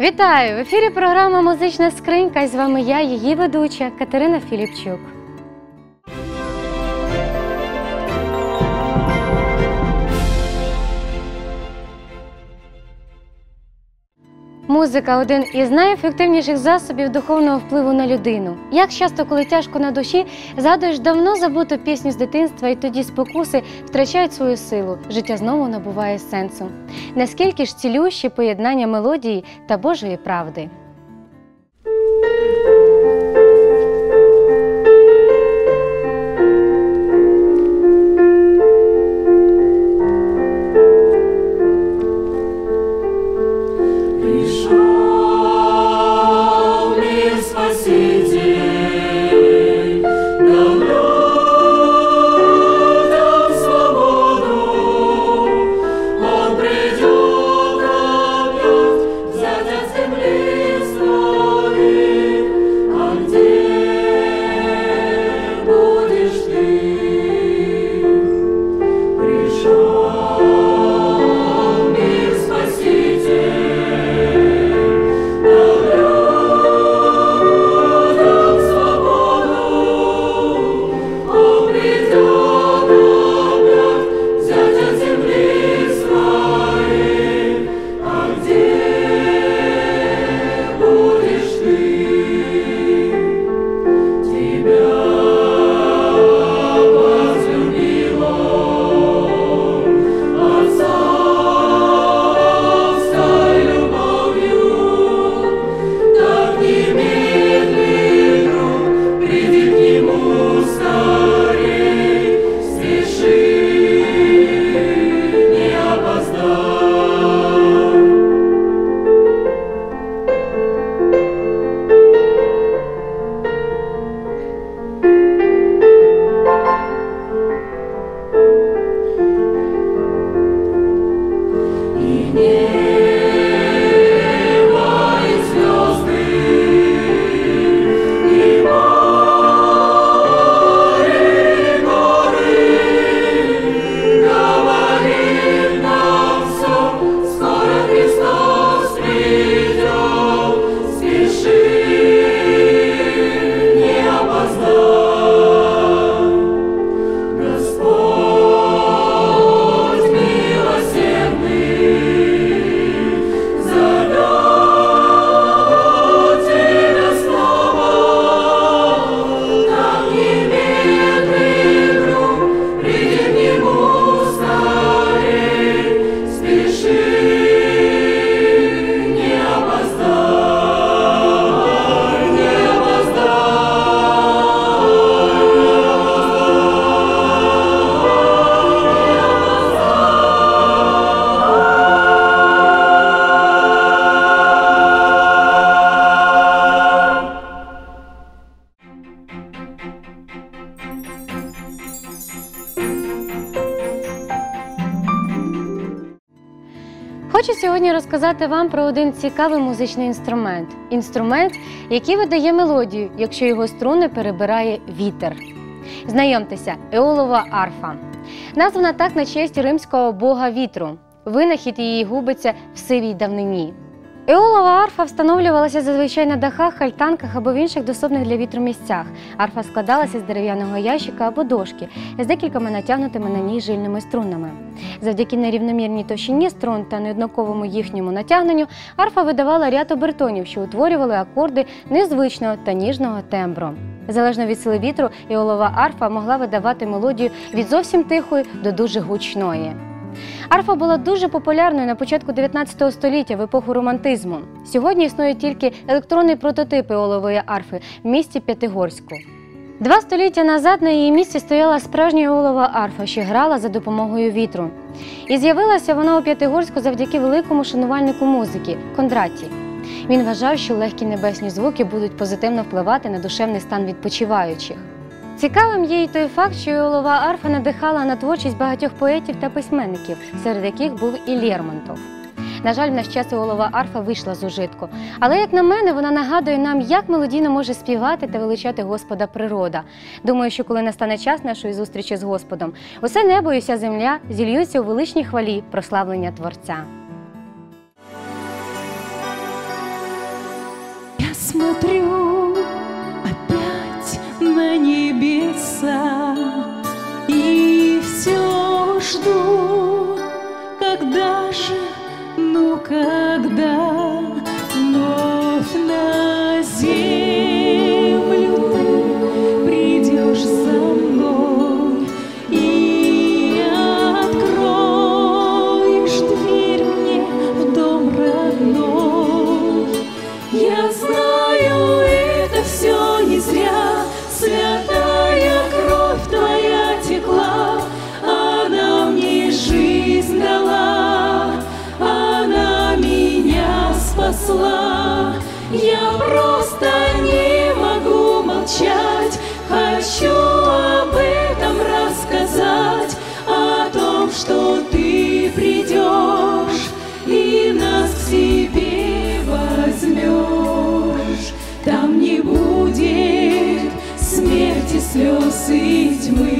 Вітаю! В ефірі програма Музична скринька і з вами я, її ведуча Катерина Філіпчук. Музика один із найефективніших засобів духовного впливу на людину. Як часто, коли тяжко на душі, згадуєш давно забуту пісню з дитинства, і тоді спокуси втрачають свою силу, життя знову набуває сенсу. Наскільки ж цілющі поєднання мелодії та Божої правди? Розказати вам про один цікавий музичний інструмент. Інструмент, який видає мелодію, якщо його струни перебирає вітер. Знайомтеся, еолова арфа. Названа так на честь римського бога вітру. Винахід її губиться в сивій давнині. Еолова арфа встановлювалася зазвичай на дахах, альтанках або в інших доступних для вітру місцях. Арфа складалася з дерев'яного ящика або дошки з декількома натягнутими на ній жильними струнами. Завдяки нерівномірній товщині струн та неоднаковому їхньому натягненню арфа видавала ряд обертонів, що утворювали акорди незвичного та ніжного тембру. Залежно від сили вітру, іолова арфа могла видавати мелодію від зовсім тихої до дуже гучної. Арфа була дуже популярною на початку 19 століття в епоху романтизму. Сьогодні існує тільки електронний прототип іолової арфи в місті П'ятигорську. Два століття назад на її місці стояла справжня іолова арфа, що грала за допомогою вітру. І з'явилася вона у П'ятигорську завдяки великому шанувальнику музики Кондраті. Він вважав, що легкі небесні звуки будуть позитивно впливати на душевний стан відпочиваючих. Цікавим є й той факт, що Йолова арфа надихала на творчість багатьох поетів та письменників, серед яких був і Лєрмонтов. На жаль, в наш час Іолова арфа вийшла з ужитку. Але, як на мене, вона нагадує нам, як мелодійно може співати та величати Господа природа. Думаю, що коли настане час нашої зустрічі з Господом, усе небо і вся земля зільються у величній хвалі прославлення Творця. Я смотрю опять мені небеса И все жду, когда же, ну когда? Пітьми.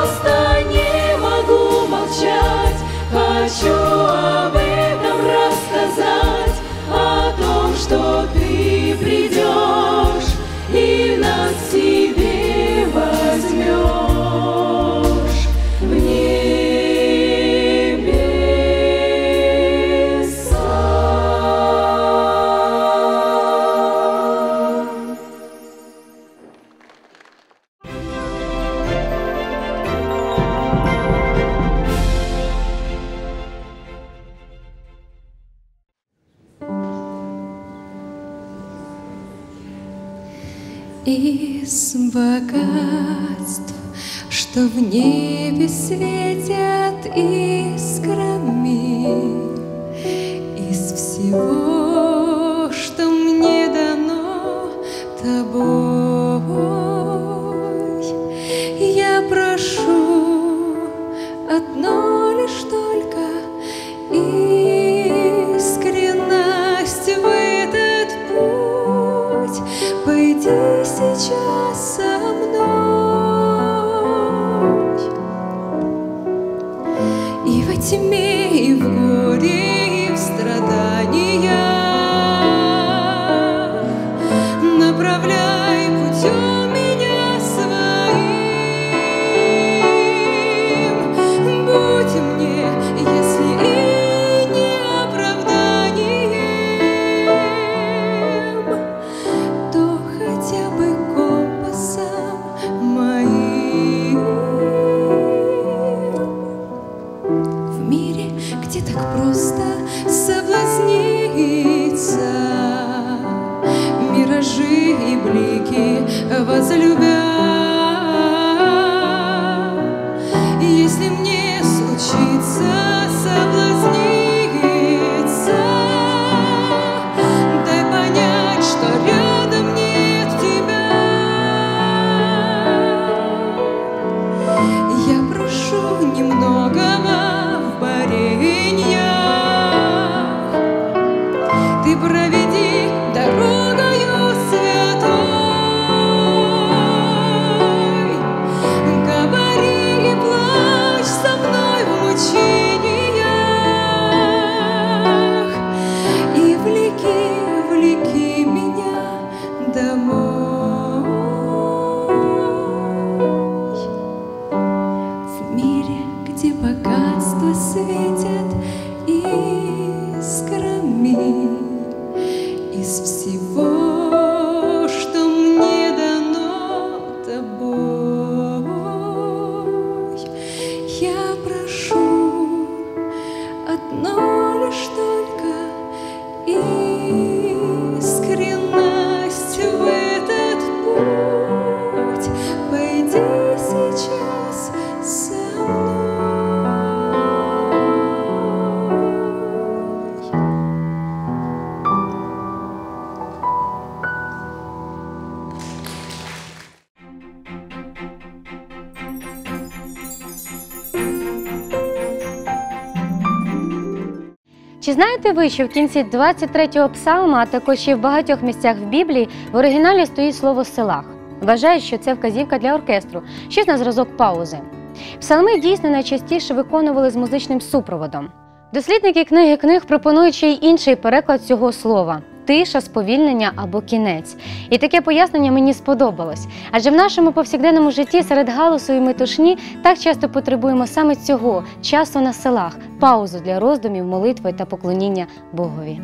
всего, что мне дано тобой. Чи знаєте ви, що в кінці 23-го псалма, а також і в багатьох місцях в Біблії, в оригіналі стоїть слово селах? Вважають, що це вказівка для оркестру, щось на зразок паузи. Псалми дійсно найчастіше виконували з музичним супроводом. Дослідники книги книг пропонують ще й інший переклад цього слова тиша, сповільнення або кінець. І таке пояснення мені сподобалось. Адже в нашому повсякденному житті серед галусу і метушні так часто потребуємо саме цього часу на селах, паузу для роздумів, молитви та поклоніння Богові.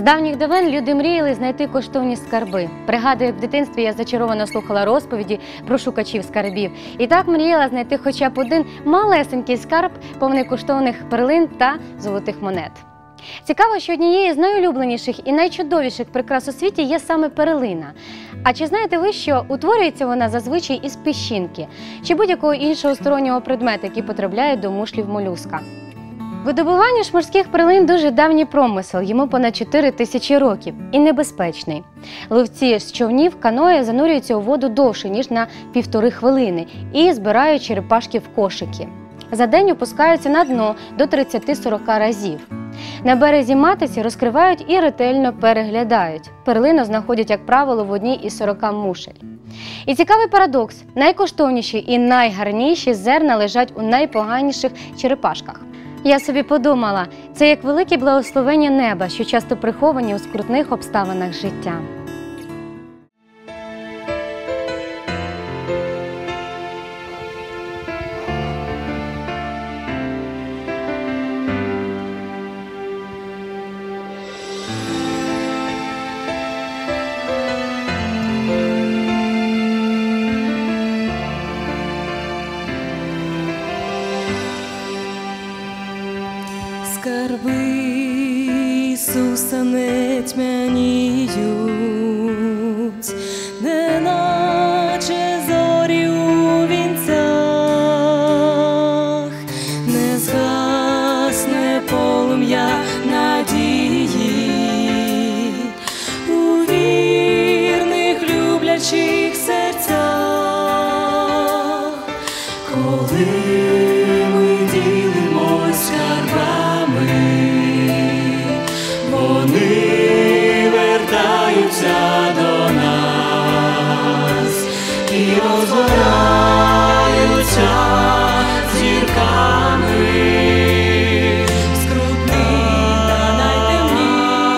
З давніх давен люди мріяли знайти коштовні скарби. Пригадую, як в дитинстві я зачаровано слухала розповіді про шукачів скарбів. І так мріяла знайти хоча б один малесенький скарб, повний коштовних перлин та золотих монет. Цікаво, що однією з найулюбленіших і найчудовіших прикрас у світі є саме перелина. А чи знаєте ви, що утворюється вона зазвичай із піщинки чи будь-якого іншого стороннього предмета, який потрапляє до мушлів молюска? Видобування ж морських перлин дуже давній промисел, йому понад 4 тисячі років і небезпечний. Ловці з човнів каноє занурюються у воду довше, ніж на півтори хвилини, і збирають черепашки в кошики. За день опускаються на дно до 30-40 разів. На березі матиці розкривають і ретельно переглядають. Перлину знаходять, як правило, в одній із 40 мушель. І цікавий парадокс: найкоштовніші і найгарніші зерна лежать у найпоганіших черепашках. Я собі подумала, це як велике благословення неба, що часто приховані у скрутних обставинах життя. Вертаються до нас і розгораються зірками. Скрутний та найтемніший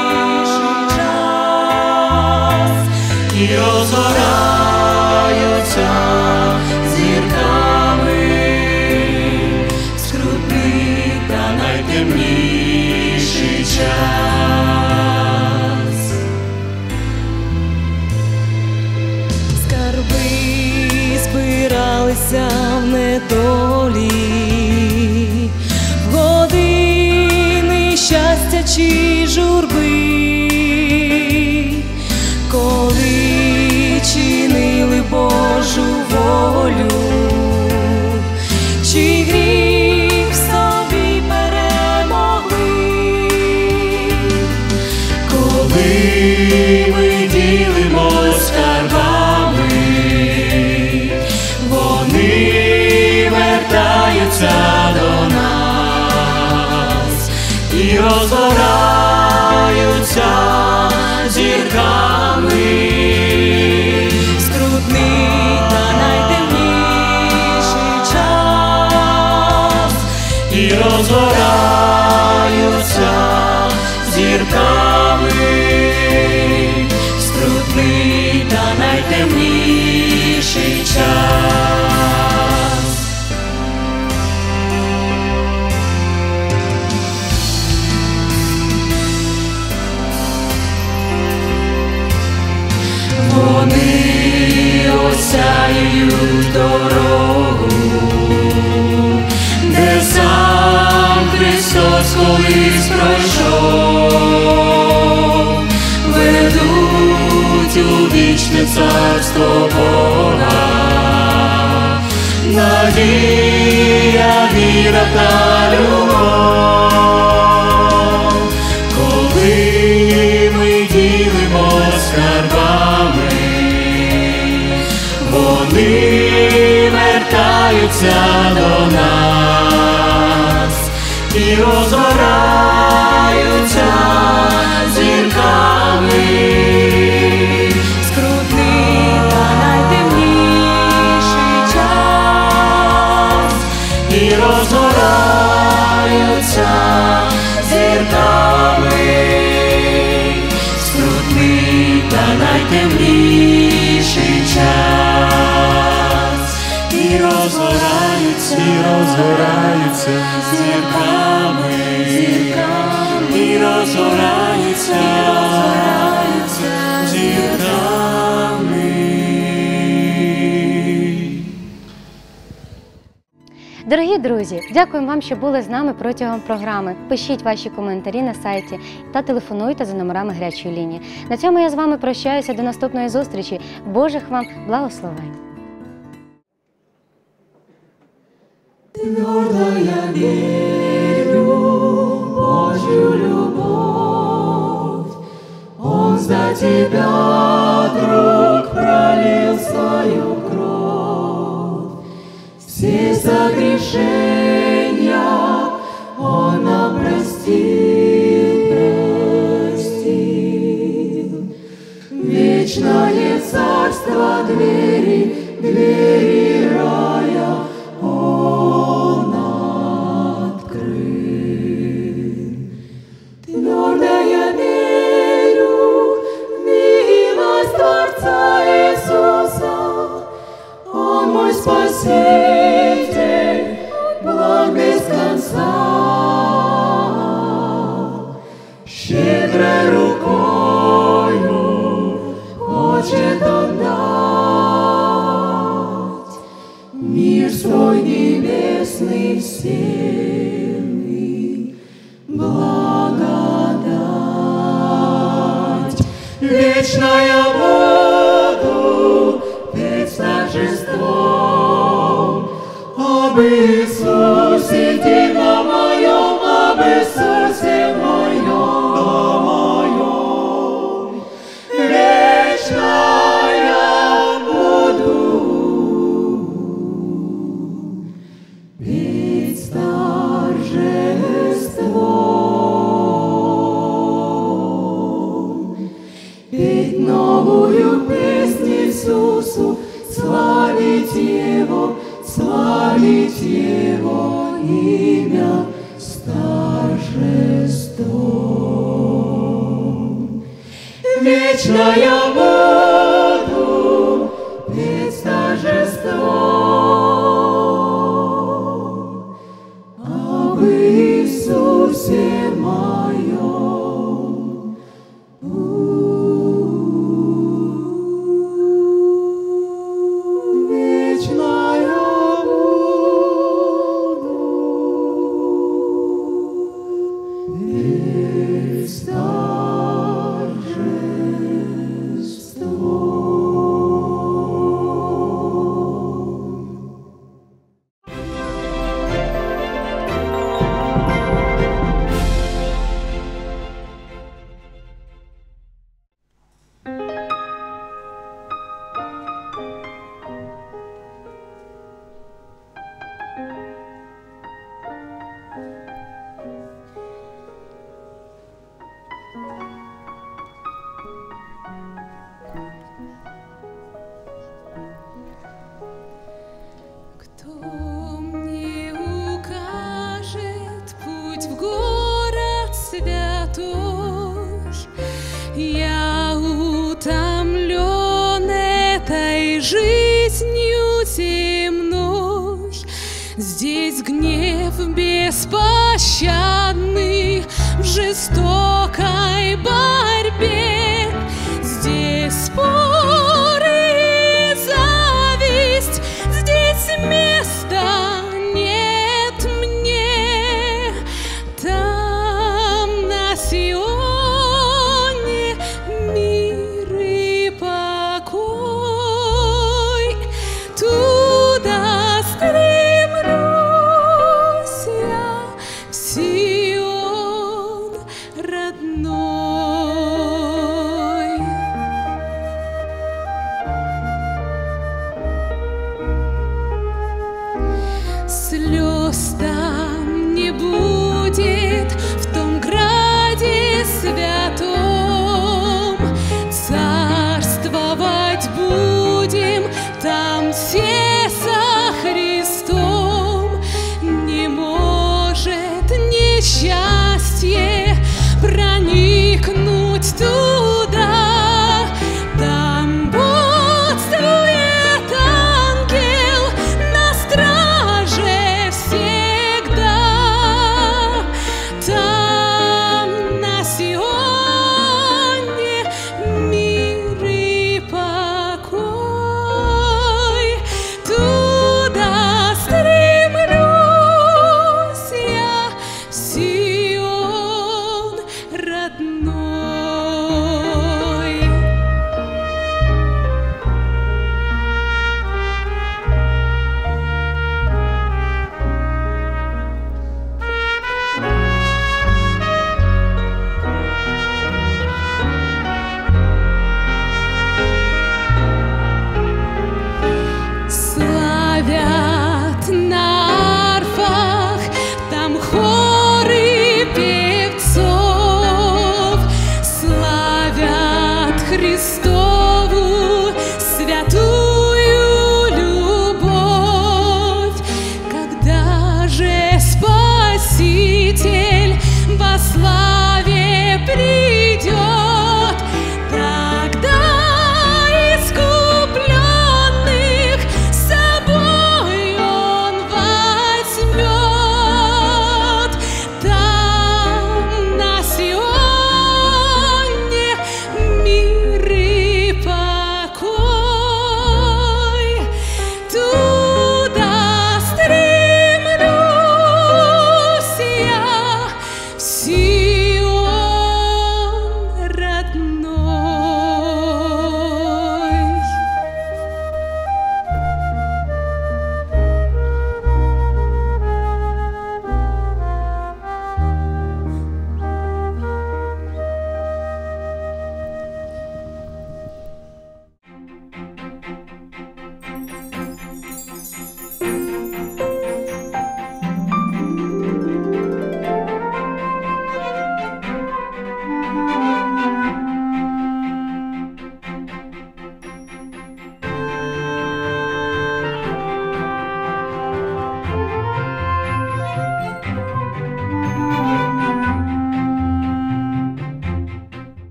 чи журби, коли чинили Божу волю, чи гріх собі перемогли. Коли ми царство Бога, надія, віра та любов, коли ми ділимо скарбами, вони вертаються до нас і розгораються і розгораються зірками, скрутний та найтемніший час, і розгораються, і розгораються зірками, зірками, і розгораються, і розгораються Дорогі друзі, дякуємо вам, що були з нами протягом програми. Пишіть ваші коментарі на сайті та телефонуйте за номерами гарячої лінії. На цьому я з вами прощаюся до наступної зустрічі. Божих вам благословень! Твердо я верю в Божью. Он за тебя, грешения она простит, простит. Вечное царство двери, двери сильный, благодать. Вечно буду петь с торжеством, обычным. Имя с торжеством. Вечно